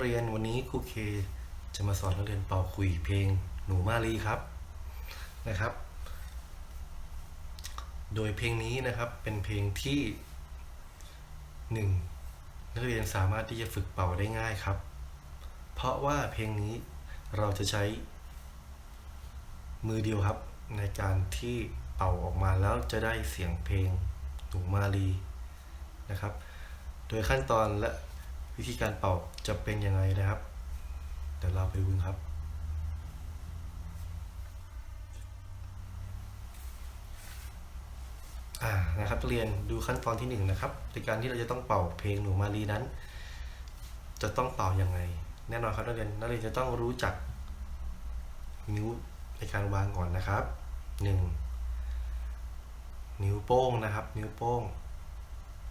เรียนวันนี้ครูเคจะมาสอนนักเรียนเป่าขลุยเพลงหนูมาลีครับนะครับ โดยเพลงนี้นะครับเป็นเพลงที่หนึ่งนักเรียนสามารถที่จะฝึกเป่าได้ง่ายครับ เพราะว่าเพลงนี้เราจะใช้ มือเดียวครับในการที่เป่าออกมาแล้วจะได้เสียงเพลงหนูมาลีนะครับ โดยขั้นตอนและ วิธีการเป่าจะเป็นยังไงนะครับ เดี๋ยวเราไปดูครับอ่านะครับนักเรียนดูขั้นตอนที่หนึ่งนะครับในการที่เราจะต้องเป่าเพลงหนูมาลีนั้น จะต้องเป่ายังไง แน่นอนครับนักเรียนนักเรียนจะต้องรู้จักนิ้วในการวางก่อนนะครับหนึ่งนิ้วโป้งนะครับ นิ้วโป้ง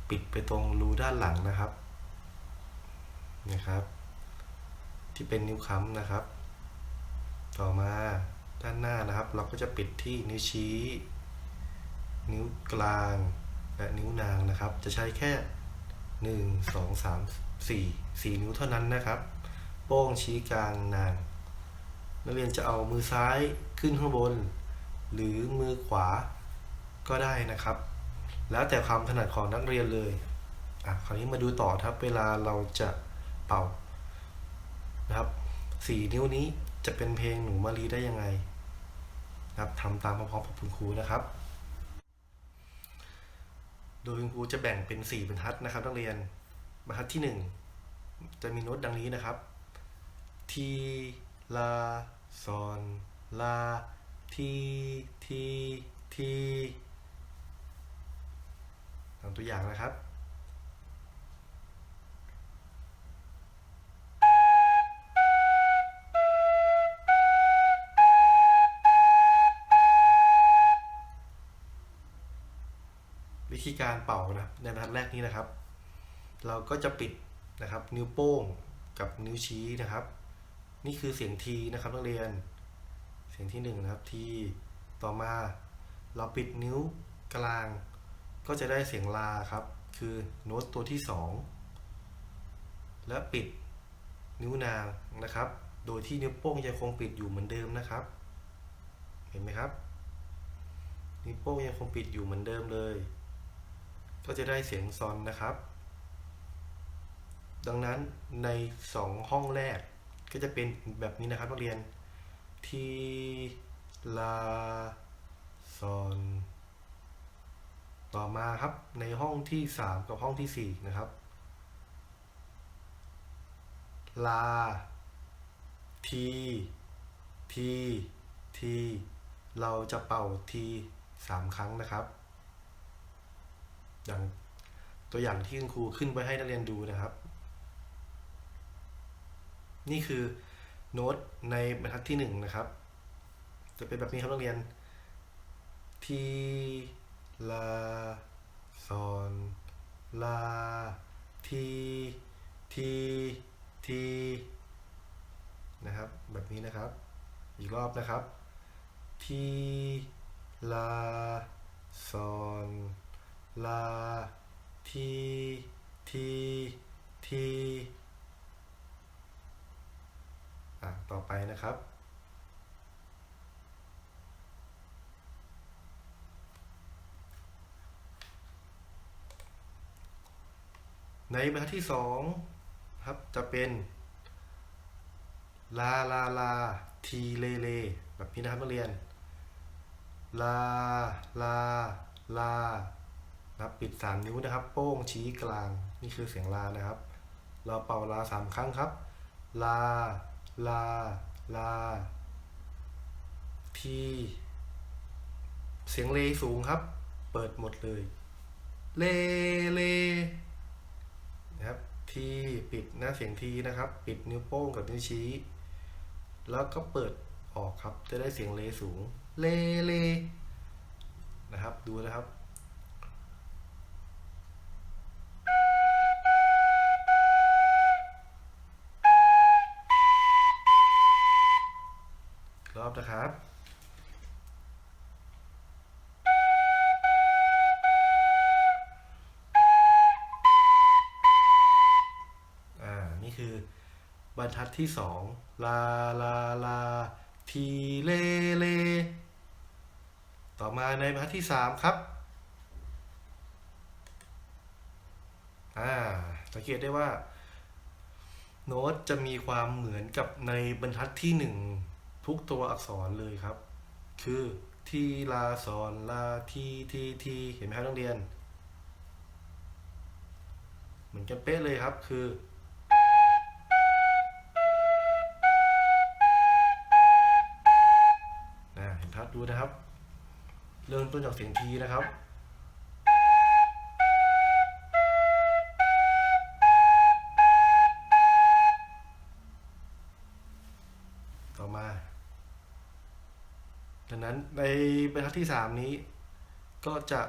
ปิดไปตรงรูด้านหลังนะครับ นะครับ ที่เป็นนิ้วค้ำนะครับ ต่อมาด้านหน้านะครับ เราก็จะปิดที่นิ้วชี้ นิ้วกลาง และนิ้วนางนะครับ จะใช้แค่ 1 2 3 4 4 นิ้วเท่านั้นนะครับ โป้งชี้กลางนางนักเรียนจะเอามือซ้ายขึ้นข้างบน หรือมือขวาก็ได้นะครับ แล้วแต่ความถนัดของนักเรียนเลยอะคราวนี้มาดูต่อครับ เวลาเราจะ เป่านะครับสี่นิ้วนี้จะเป็นเพลงหนูมารีได้ยังไงนะครับทำตามพร้อมๆกับคุณครูนะครับ โดยคุณครูจะแบ่งเป็นสี่บรรทัดนะครับนักเรียนบรรทัดที่หนึ่งจะมีโน้ตดังนี้นะครับ ทีลาซอนลาทีทีทีทำตัวอย่างนะครับ วิธีการเป่านะครับในบรรทัดแรกนี้นะครับ เราก็จะปิดนะครับ นิ้วโป้งกับนิ้วชี้นะครับ นี่คือเสียงทีนะครับนักเรียน เสียงที่หนึ่งนะครับทีต่อมาเราปิดนิ้วกลาง ก็จะได้เสียงลาครับ คือโน้ตตัวที่สองและปิดนิ้วนางนะครับ โดยที่นิ้วโป้งยังคงปิดอยู่เหมือนเดิมนะครับ เห็นไหมครับนิ้วโป้งยังคงปิดอยู่เหมือนเดิมเลย ก็จะได้เสียงซอนนะครับ ดังนั้นในสองห้องแรกก็จะเป็นแบบนี้นะครับนักเรียนทีลาซอนต่อมาครับในห้องที่สามกับห้องที่สี่นะครับ ลา ที ที ที เราจะเป่าทีสามครั้งนะครับ อย่างตัวอย่างที่คุณครูขึ้นไว้ให้นักเรียนดูนะครับ นี่คือโน้ตในบรรทัดที่หนึ่งนะครับ จะเป็นแบบนี้ครับนักเรียน ทีลาซอนลาทีทีทีนะครับ แบบนี้นะครับ อีกรอบนะครับ ทีลาซอน ลา ที ที ทีอะต่อไปนะครับ ในบรรทัดที่สองครับจะเป็น ลา ลา ลา ที เล เล แบบนี้นะครับนักเรียน ลา ลา ลา นะครับปิดสามนิ้วนะครับ โป้งชี้กลางนี่คือเสียงลานะครับ เราเป่าลาสามครั้งครับ ลา ลา ลา ที เสียงเลสูงครับ เปิดหมดเลย เล เลนะครับทีปิดหน้าเสียงทีนะครับ ปิดนิ้วโป้งกับนิ้วชี้ แล้วก็เปิดออกครับ จะได้เสียงเลสูง เล เล นะครับ ดูนะครับ อบนะครับ อ่า นี่คือบรรทัดที่สองลา ลา ลา ทีเลเล ต่อมาในบรรทัดที่สามครับ อ่า สังเกตได้ว่าโน้ตจะมีความเหมือนกับในบรรทัดที่หนึ่ง ทุกตัวอักษรเลยครับ คือทีลาซอนลาทีทีทีเห็นไหมครับนักเรียน เหมือนกันเป๊ะเลยครับคือนะเห็นทัดดูนะครับ เริ่มต้นจากเสียงทีนะครับ ดังนั้นในบรรทัดที่สามนี้ ก็จะ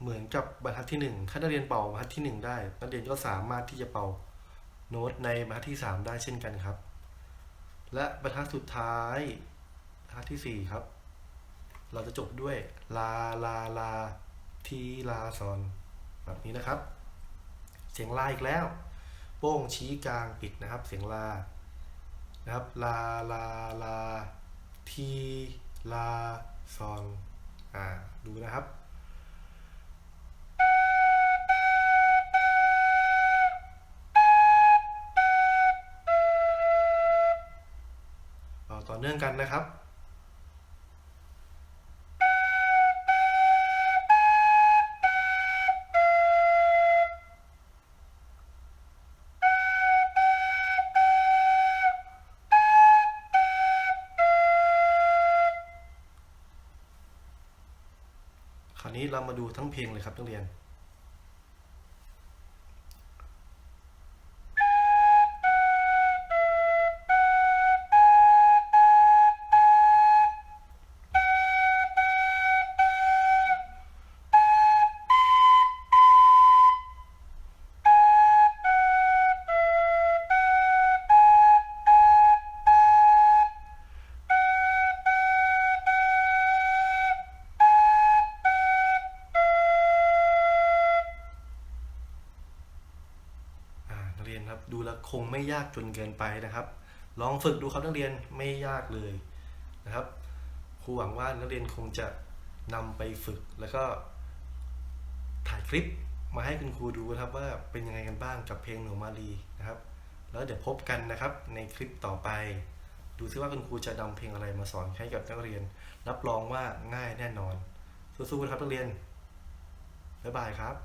เหมือนกับบรรทัดที่หนึ่งถ้านักเรียนเป่าบรรทัดที่หนึ่งได้ นักเรียนก็สามารถที่จะเป่าโน้ตในบรรทัดที่สามได้เช่นกันครับ และบรรทัดสุดท้ายบรรทัดที่สี่ครับ เราจะจบด้วยลาลาลาทีลาซอนแบบนี้นะครับ เสียงลาอีกแล้ว โป้งชี้กลางปิดนะครับ เสียงลานะครับลาลาลาที ลาซอนอ่าดูนะครับต่อเนื่องกันนะครับ คราวนี้เรามาดูทั้งเพลงเลยครับนักเรียน ดูแล้วคงไม่ยากจนเกินไปนะครับ ลองฝึกดูครับนักเรียนไม่ยากเลยนะครับครูหวังว่านักเรียนคงจะนำไปฝึกแล้วก็ถ่ายคลิปมาให้คุณครูดูนะครับว่าเป็นยังไงกันบ้างกับเพลงหนูมาลีนะครับ แล้วเดี๋ยวพบกันนะครับในคลิปต่อไป ดูซิว่าคุณครูจะนำเพลงอะไรมาสอนให้กับนักเรียน รับรองว่าง่ายแน่นอนสู้ๆนะครับนักเรียนบ๊ายบายครับ